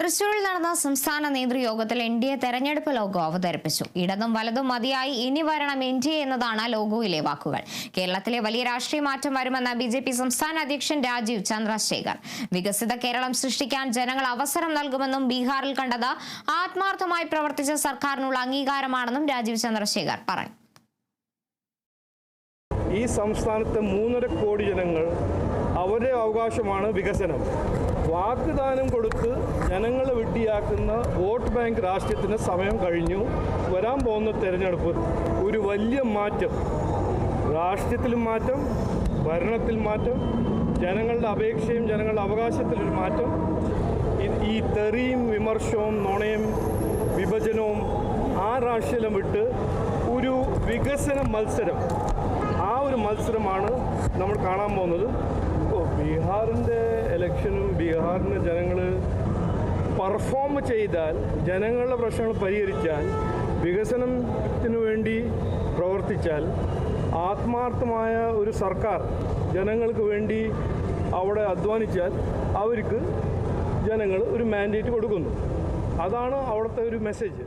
തൃശൂരിൽ നടന്ന സംസ്ഥാന നേതൃയോഗത്തിൽ എൻ ഡി എ തെരഞ്ഞെടുപ്പ് ലോഗോ അവതരിപ്പിച്ചു. ഇടതും വലതും മതിയായി ഇനി വരണം എൻ ഡി എ എന്നതാണ് ലോഗോയിലെ വാക്കുകൾ. കേരളത്തിലെ വലിയ രാഷ്ട്രീയ മാറ്റം വരുമെന്ന ബി ജെ പി സംസ്ഥാന അധ്യക്ഷൻ രാജീവ് ചന്ദ്രശേഖർ. വികസിത കേരളം സൃഷ്ടിക്കാൻ ജനങ്ങൾ അവസരം നൽകുമെന്നും ബീഹാറിൽ കണ്ടത് ആത്മാർത്ഥമായി പ്രവർത്തിച്ച സർക്കാരിനുള്ള അംഗീകാരമാണെന്നും രാജീവ് ചന്ദ്രശേഖർ പറഞ്ഞു. ഈ സംസ്ഥാനത്തെ മൂന്നര കോടി ജനങ്ങൾ അവരുടെ അവകാശമാണ് വികസനം. വാഗ്ദാനം കൊടുത്ത് ജനങ്ങളെ വിഡ്ഢിയാക്കുന്ന വോട്ട് ബാങ്ക് രാഷ്ട്രീയത്തിന് സമയം കഴിഞ്ഞു. വരാൻ പോകുന്ന തെരഞ്ഞെടുപ്പ് ഒരു വലിയ മാറ്റം. രാഷ്ട്രീയത്തിലും മാറ്റം ഭരണത്തിൽ മാറ്റം ജനങ്ങളുടെ അപേക്ഷയും ജനങ്ങളുടെ അവകാശത്തിലൊരു മാറ്റം. ഈ- തെറിയും വിമർശവും നുണയും വിഭജനവും ആ രാഷ്ട്രീയം വിട്ട് ഒരു വികസന മത്സരം. ആ ഒരു മത്സരമാണ് നമ്മൾ കാണാൻ പോകുന്നത്. ബീഹാറിന്റെ ഇലക്ഷനും ബീഹാറിന് ജനങ്ങൾ പെർഫോം ചെയ്താൽ ജനങ്ങളുടെ പ്രശ്നങ്ങൾ പരിഹരിച്ചാൽ വികസനത്തിന് വേണ്ടി പ്രവർത്തിച്ചാൽ ആത്മാർത്ഥമായ ഒരു സർക്കാർ ജനങ്ങൾക്ക് വേണ്ടി അവിടെ അധ്വാനിച്ചാൽ അവർക്ക് ജനങ്ങൾ ഒരു മാൻഡേറ്റ് കൊടുക്കുന്നു. അതാണ് അവിടുത്തെ ഒരു മെസ്സേജ്